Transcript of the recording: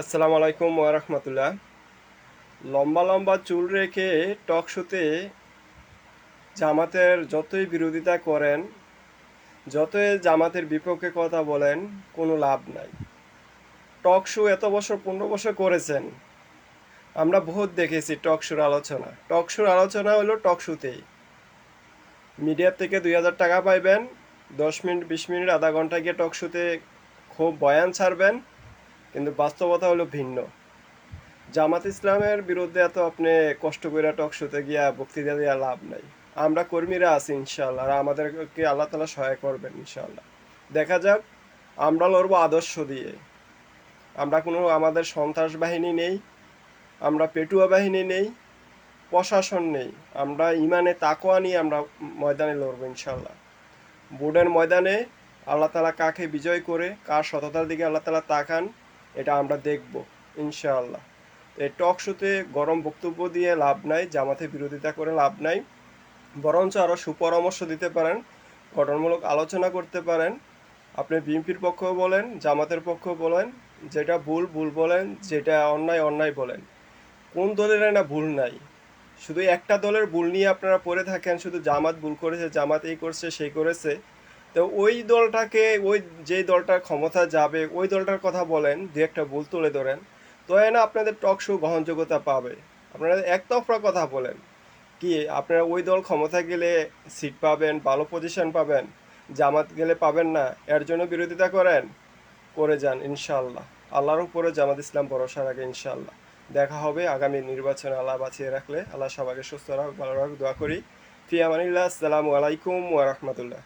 আসসালামু আলাইকুম ওরহমতুল্লাহ লম্বা লম্বা চুল রেখে টক শোতে জামাতের যতই বিরোধিতা করেন, যতই জামাতের বিপক্ষে কথা বলেন, কোনো লাভ নাই। টক শো এত বছর, পনেরো বছর করেছেন। আমরা বহুত দেখেছি টক শোর আলোচনা। টক শোর আলোচনা হলো টক শোতেই। মিডিয়ার থেকে দুই হাজার টাকা পাইবেন, দশ মিনিট, বিশ মিনিট, আধা ঘণ্টা গিয়ে টক শোতে খুব বয়ান ছাড়বেন। কিন্তু বাস্তবতা হলো ভিন্ন। জামাত ইসলামের বিরুদ্ধে এত আপনি কষ্ট করে টক শোতে গিয়া বক্তৃতা দেওয়া লাভ নাই। আমরা কর্মীরা আছি ইনশাল্লাহ আর আমাদেরকে আল্লাহ তালা সহায় করবেন ইনশাল্লাহ দেখা যাক, আমরা লড়বো আদর্শ দিয়ে। আমরা কোনো আমাদের সন্ত্রাস বাহিনী নেই, আমরা পেটুয়া বাহিনী নেই, প্রশাসন নেই। আমরা ইমানে তাকোয়া নিয়ে আমরা ময়দানে লড়বো ইনশাল্লাহ বোর্ডের ময়দানে আল্লাহ তালা কাকে বিজয় করে, কার সততার দিকে আল্লাহ তালা তাকান এটা আমরা দেখব, ইনশাআল্লাহ। এই টক শোতে গরম বক্তব্য দিয়ে লাভ নাই জামাতে বিরোধিতা করে লাভ নাই। বরঞ্চ আরও সুপরামর্শ দিতে পারেন, গঠনমূলক আলোচনা করতে পারেন। আপনি বিএনপির পক্ষেও বলেন, জামাতের পক্ষেও বলেন, যেটা ভুল ভুল বলেন, যেটা অন্যায় অন্যায় বলেন। কোন দলের না ভুল নাই? শুধু একটা দলের ভুল নিয়ে আপনারা পড়ে থাকেন, শুধু জামাত ভুল করেছে, জামাত এই করছে, সেই করেছে। তো ওই দলটাকে, ওই যে দলটার ক্ষমতা যাবে, ওই দলটার কথা বলেন, দু একটা ভুল তুলে ধরেন, তো না আপনাদের টক শো গ্রহণযোগ্যতা পাবে। আপনারা একতরফা কথা বলেন কি, আপনারা ওই দল ক্ষমতা গেলে সিট পাবেন, ভালো পজিশন পাবেন, জামাত গেলে পাবেন না, এর জন্য বিরোধিতা করেন, করে যান ইনশাল্লাহ আল্লাহর উপরে জামাত ইসলাম ভরসা রাখে ইনশাল্লাহ দেখা হবে আগামী নির্বাচনে আল্লাহ বাঁচিয়ে রাখলে। আল্লাহ সবাইকে সুস্থ রাখ ভালো রাখ দোয়া করি। ফি আমানিল্লাহ, আসসালামু আলাইকুম ওয়া রাহমাতুল্লাহ।